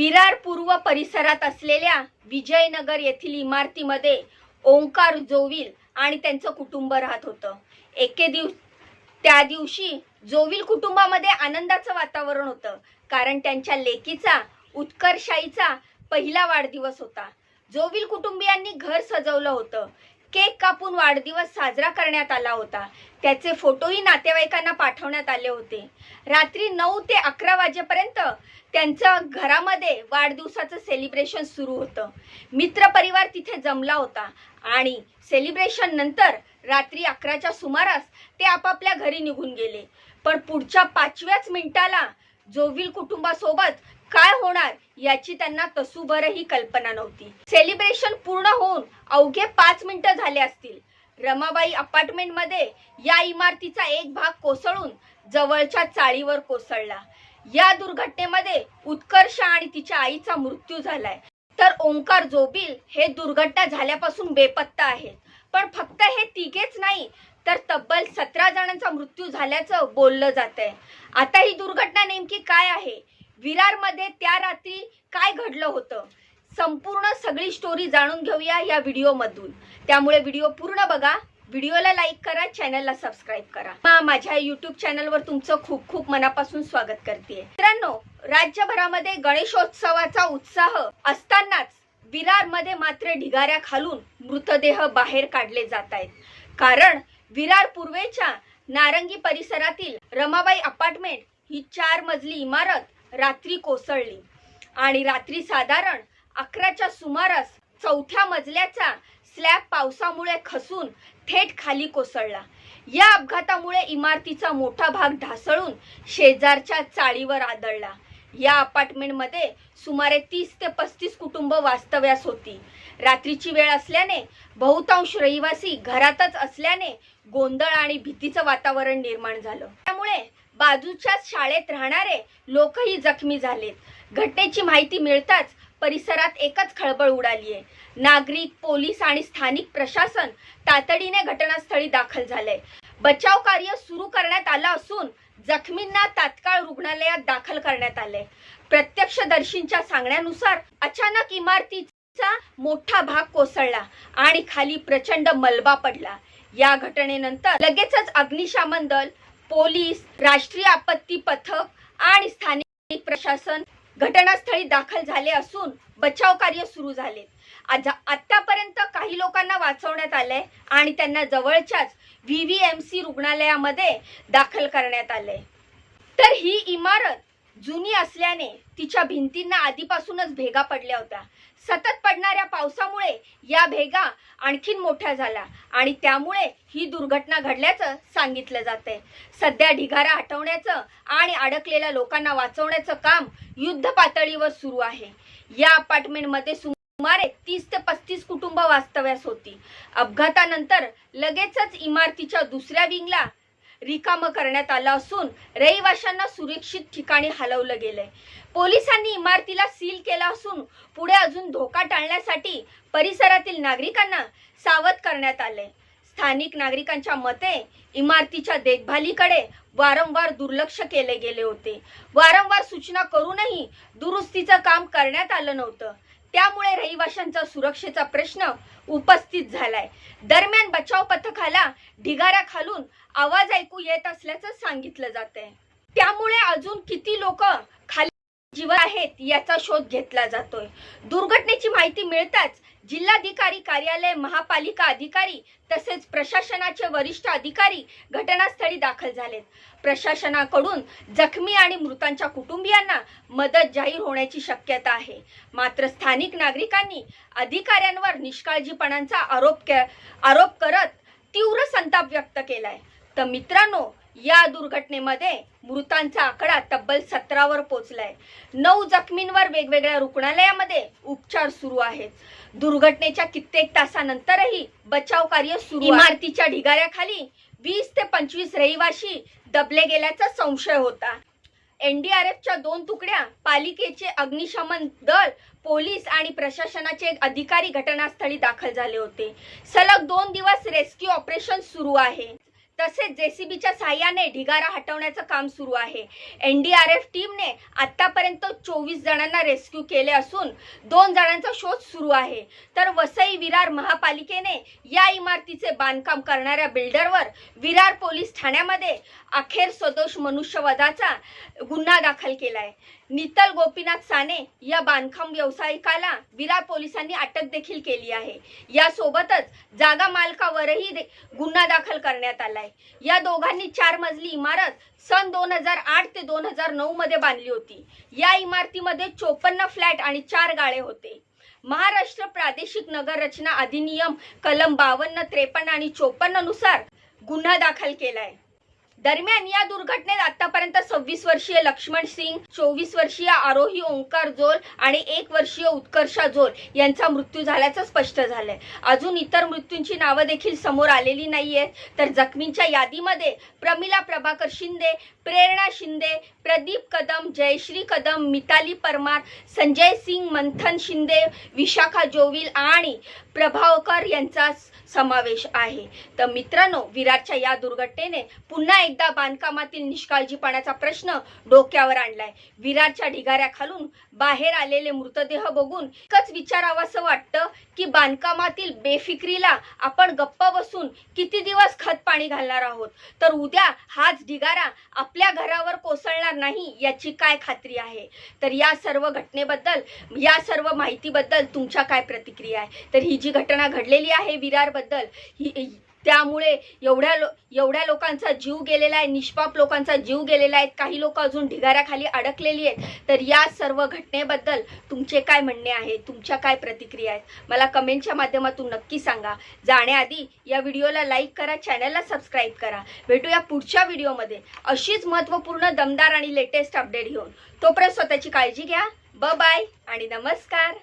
विरार पूर्व परिसरात असलेल्या विजयनगर येथील इमारतीमध्ये ओंकार जोविल आणि त्यांचं कुटुंब राहत होतं. एके दिवस त्या दिवशी जोविल कुटुंबामध्ये आनंदाचं वातावरण होतं कारण त्यांच्या लेकीचा उत्कर्षाईचा पहिला वाढदिवस होता. जोविल कुटुंबियांनी घर सजवलं होतं. केक कापून वाढदिवस साजरा करण्यात आला होता. त्याचे फोटोही नातेवाईकांना पाठवण्यात आले होते. रात्री नऊ ते अकरा वाजेपर्यंत त्यांचं घरामध्ये वाढदिवसाचं सेलिब्रेशन सुरू होतं. मित्रपरिवार तिथे जमला होता आणि सेलिब्रेशन नंतर रात्री अकराच्या सुमारास ते आपापल्या घरी निघून गेले. पण पुढच्या पाचव्याच मिनिटाला जोविल कुटुंबासोबत काय होणार याची त्यांना तसूभरही कल्पना नव्हती. सेलिब्रेशन पूर्ण होऊन अवघे पाच मिनिटं झाले असतील. रमाबाई अपार्टमेंटमध्ये या इमारतीचा एक भाग कोसळून जवळच्या चाळीवर कोसळला. या दुर्घटनेमध्ये उत्कर्ष आणि तिच्या आईचा मृत्यू झालाय. तर ओंकार जोबिल हे दुर्घटना झाल्यापासून बेपत्ता आहेत. पण फक्त हे तिघेच नाही तर तब्बल सतरा जणांचा मृत्यू झाल्याचं बोललं जात आहे आता ही दुर्घटना नेमकी काय आहे? विरारमध्ये त्या रात्री काय घडलं होतं? संपूर्ण सगळी स्टोरी जाणून घेऊया या व्हिडिओमधून. त्यामुळे व्हिडिओ पूर्ण बघा. व्हिडिओला लाईक करा चॅनलला सबस्क्राईब करा. मा- माझ्या युट्यूब चॅनलवर तुमचं खूप खूप मनापासून स्वागत करते मित्रांनो राज्यभरामध्ये गणेशोत्सवाचा उत्साह असतानाच विरारमध्ये मात्र ढिगाऱ्या खालून मृतदेह बाहेर काढले जात आहेत. कारण विरार पूर्वेच्या नारंगी परिसरातील रमाबाई अपार्टमेंट ही चार मजली इमारत रात्री कोसळली. आणि रात्री साधारण अकराच्या सुमारास चौथ्या मजल्याचा स्लॅब पावसामुळे खसून थेट खाली कोसळला. या अपघातामुळे इमारतीचा मोठा भाग ढासळून शेजारच्या चाळीवर आदळला. या अपार्टमेंटमध्ये सुमारे तीस ते पस्तीस कुटुंब वास्तव्यास होती. रात्रीची वेळ असल्याने बहुतांश रहिवासी घरातच असल्याने गोंधळ आणि भीतीचं वातावरण निर्माण झालं. त्यामुळे बाजूच्याच शाळेत राहणारे लोकही जखमी झालेत. घटनेची माहिती मिळताच परिसरात एकच खळबळ उडाली आहे नागरिक पोलीस आणि स्थानिक प्रशासन तातडीने घटनास्थळी दाखल झालंय. बचाव कार्य सुरू करण्यात आलं असून जखमींना तात्काळ रुग्णालयात दाखल करण्यात आले प्रत्यक्षदर्शींच्या सांगण्यानुसार अचानक इमारतीचा मोठा भाग कोसळला आणि खाली प्रचंड मलबा पडला. या घटनेनंतर लगेचच अग्निशामन दल पोलीस राष्ट्रीय आपत्ती पथक आणि स्थानिक प्रशासन घटनास्थळी दाखल झाले असून बचाव कार्य सुरू झाले. आज आतापर्यंत काही लोकांना वाचवण्यात आलंय आणि त्यांना जवळच्याच व्ही व्ही एम सी रुग्णालयामध्ये दाखल करण्यात आलंय. तर ही इमारत जुनी असल्याने तिच्या भिंतींना आधीपासूनच भेगा पडल्या होत्या. सतत पडणाऱ्या पावसामुळे या भेगा आणखीन मोठ्या झाल्या. आणि त्यामुळे ही दुर्घटना घडल्याचं सांगितलं जातंय. सध्या ढिगारा हटवण्याचं आणि अडकलेल्या लोकांना वाचवण्याचं काम युद्ध पातळीवर सुरू आहे. या अपार्टमेंटमध्ये सुमारे तीस ते पस्तीस कुटुंब वास्तव्यास होती. अपघातानंतर लगेचच इमारतीच्या दुसऱ्या विंगला रिकामं करण्यात आलं असून रहिवाशांना सुरक्षित ठिकाणी हलवलं गेलंय. पोलिसांनी इमारतीला सील केला असून पुढे अजून धोका टाळण्यासाठी परिसरातील नागरिकांना सावध करण्यात आले स्थानिक नागरिकांच्या मते इमारतीच्या देखभालीकडे वारंवार दुर्लक्ष केले गेले होते. वारंवार सूचना करूनही दुरुस्तीचं काम करण्यात आलं नव्हतं. त्यामुळे रहिवाशांचा सुरक्षेचा प्रश्न उपस्थित झालाय. दरम्यान बचाव पथकाला ढिगारा खालून आवाज ऐकू येत असल्याचं सांगितलं जात आहे त्यामुळे अजून किती लोक जीवन आहेत याचा शोध घेतला जातोय. दुर्घटनेची माहिती मिळताच जिल्हाधिकारी कार्यालय महापालिका अधिकारी तसेच प्रशासनाचे वरिष्ठ अधिकारी घटनास्थळी दाखल झालेत. प्रशासनाकडून जखमी आणि मृतांच्या कुटुंबियांना मदत जाहीर होण्याची शक्यता आहे. मात्र स्थानिक नागरिकांनी अधिकाऱ्यांवर निष्काळजीपणांचा आरोप आरोप करत तीव्र संताप व्यक्त केलाय. तर मित्रांनो या दुर्घटनेमध्ये मृतांचा आकडा तब्बल सतरावर पोचलाय. नऊ जखमींवर वेगवेगळ्या रुग्णालयामध्ये उपचार सुरू आहेत. दुर्घटनेच्या कित्येक तासानंतरही बचाव कार्य सुरू इमारतीच्या ढिगाऱ्याखाली वीस ते पंचवीस रहिवाशी दबले गेल्याचा संशय होता. एनडीआरएफच्या दोन तुकड्या पालिकेचे अग्निशमन दल पोलीस आणि प्रशासनाचे अधिकारी घटनास्थळी दाखल झाले होते. सलग दोन दिवस रेस्क्यू ऑपरेशन सुरू आहे. तसेच जेसीबीच्या साह्याने ढिगारा हटवण्याचं काम सुरू आहे. एनडीआरएफ टीमने आतापर्यंत चोवीस जणांना रेस्क्यू केले असून दोन जणांचा शोध सुरू आहे. तर वसई विरार महापालिकेने या इमारतीचे बांधकाम करणाऱ्या बिल्डरवर विरार पोलीस ठाण्यामध्ये अखेर सदोष मनुष्यवधाचा गुन्हा दाखल केला आहे नितल गोपीनाथ साने या बांधकाम व्यावसायिकाला विरार पोलिसांनी अटक देखील केली आहे. यासोबतच जागा मालकावरही गुन्हा दाखल करण्यात आलाय. या दोघांनी चार मजली इमारत सन दोन हजार आठ ते दोन हजार नऊ मध्ये बांधली होती. या इमारतीमध्ये चोपन्न फ्लॅट आणि चार गाळे होते. महाराष्ट्र प्रादेशिक नगर रचना अधिनियम कलम बावन्न त्रेपन्न आणि चोपन्ननुसार गुन्हा दाखल केलाय. दरम्यान या दुर्घटनेत आतापर्यंत सव्वीस वर्षीय लक्ष्मण सिंग चोवीस वर्षीय आरोही ओंकार जोल आणि एक वर्षीय उत्कर्षा जोल यांचा मृत्यू झाल्याचं स्पष्ट झालंय. अजून इतर मृत्यूंची नावं देखील समोर आलेली नाहीये तर जखमींच्या यादीमध्ये प्रमिला प्रभाकर शिंदे प्रेरणा शिंदे प्रदीप कदम जयश्री कदम मिताली परमार संजय सिंग मंथन शिंदे विशाखा जोविल आणि प्रभावकर यांचा समावेश आहे. तर मित्रांनो विराटच्या या दुर्घटनेने पुन्हा एकदा बांधकामातील निष्काळजीपणाचा प्रश्न डोक्यावर आणलाय. विराटच्या ढिगाऱ्याखालून बाहेर आलेले मृतदेह बघून एकच विचारावंसं वाटतं की बांधकामातील बेफिक्रीला आपण गप्प बसून किती दिवस खत पाणी घालणार आहोत? तर उद्या हाच ढिगारा आपल्या घरावर कोसळणार नाही याची काय खात्री आहे? तर या सर्व घटनेबद्दल या सर्व माहितीबद्दल तुमच्या काय प्रतिक्रिया आहे? तर ही जी घटना घडलेली आहे विरारबद्दल ही- त्यामुळे एवढ्या लो एवढ्या लोकांचा जीव गेलेला आहे निष्पाप लोकांचा जीव गेलेला आहे. काही लोक अजून ढिगाऱ्याखाली अडकलेली आहेत. तर या सर्व घटनेबद्दल तुमचे काय म्हणणे आहे? तुमच्या काय प्रतिक्रिया आहेत? मला कमेंटच्या माध्यमातून नक्की सांगा. जाण्याआधी या व्हिडिओला लाईक करा चॅनलला सबस्क्राईब करा. भेटूया पुढच्या व्हिडिओमध्ये. अशीच महत्त्वपूर्ण दमदार आणि लेटेस्ट अपडेट घेऊन. तोपर्यंत स्वतःची काळजी घ्या. ब बाय आणि नमस्कार.